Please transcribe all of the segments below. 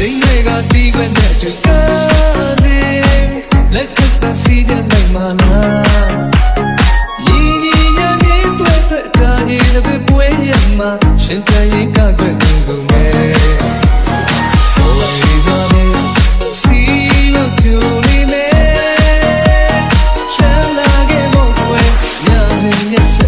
ချိန်တွေကတီးခွန်းနဲ့တူကားစေလက်ကတစီကြနိုင်မလားညီညီညာညီတွေ့တဲ့တာကြီးတဲ့ပွဲရမှာရှင်တန်ရင်ကကွယ်နေစုံမဲ့ Always on it see love to me ချမ်းသာခဲ့ဖို့ပွဲညာစင်ရဲ့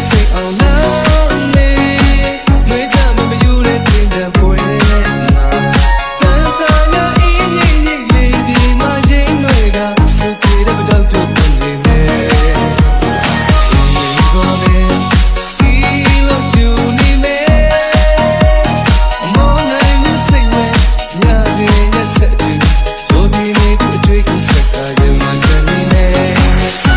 say, oh.